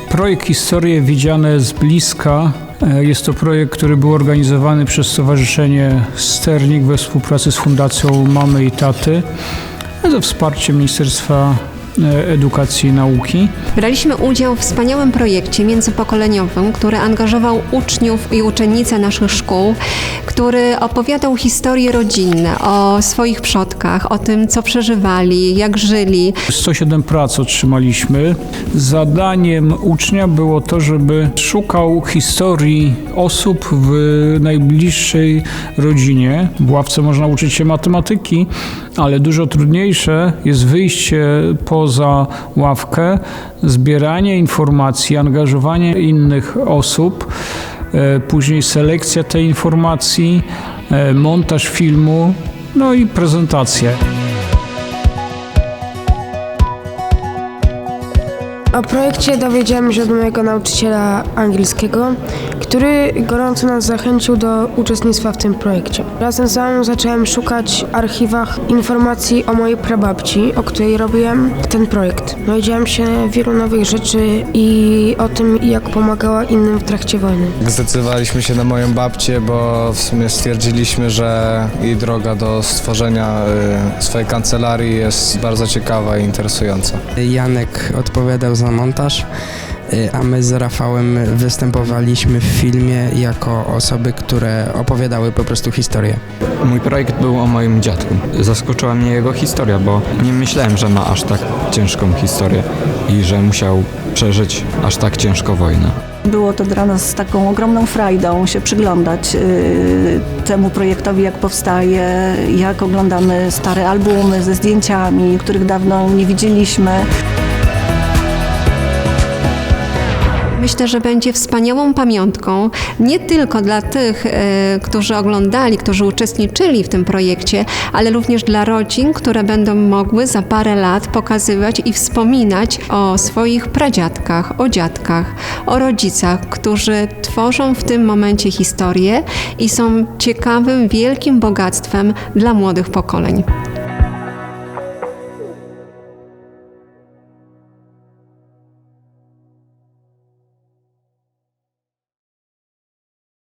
Projekt Historie widziane z bliska. e, Jest to projekt, który był organizowany przez Stowarzyszenie Sternik we współpracy z Fundacją Mamy i Taty ze wsparciem Ministerstwa Edukacji i Nauki. Braliśmy udział w wspaniałym projekcie międzypokoleniowym, który angażował uczniów i uczennice naszych szkół, który opowiadał historie rodzinne o swoich przodkach, o tym, co przeżywali, jak żyli. 107 prac otrzymaliśmy. Zadaniem ucznia było to, żeby szukał historii osób w najbliższej rodzinie. W ławce można uczyć się matematyki, ale dużo trudniejsze jest wyjście poza ławkę, zbieranie informacji, angażowanie innych osób, e, później selekcja tej informacji, e, montaż filmu, no i prezentacja. O projekcie dowiedziałem się od mojego nauczyciela angielskiego, który gorąco nas zachęcił do uczestnictwa w tym projekcie. Razem z mamą zacząłem szukać w archiwach informacji o mojej prababci, o której robiłem ten projekt. Dowiedziałem się wielu nowych rzeczy i o tym, jak pomagała innym w trakcie wojny. Zdecydowaliśmy się na moją babcię, bo w sumie stwierdziliśmy, że jej droga do stworzenia y, swojej kancelarii jest bardzo ciekawa i interesująca. Janek odpowiadał za montaż, y, a my z Rafałem występowaliśmy w filmie jako osoby, które opowiadały po prostu historię. Mój projekt był o moim dziadku. Zaskoczyła mnie jego historia, bo nie myślałem, że ma aż tak ciężką historię i że musiał przeżyć aż tak ciężko wojnę. Było to dla nas taką ogromną frajdą się przyglądać y, temu projektowi, jak powstaje, jak oglądamy stare albumy ze zdjęciami, których dawno nie widzieliśmy. Myślę, że będzie wspaniałą pamiątką nie tylko dla tych, e, którzy oglądali, którzy uczestniczyli w tym projekcie, ale również dla rodzin, które będą mogły za parę lat pokazywać i wspominać o swoich pradziadkach, o dziadkach, o rodzicach, którzy tworzą w tym momencie historię i są ciekawym, wielkim bogactwem dla młodych pokoleń.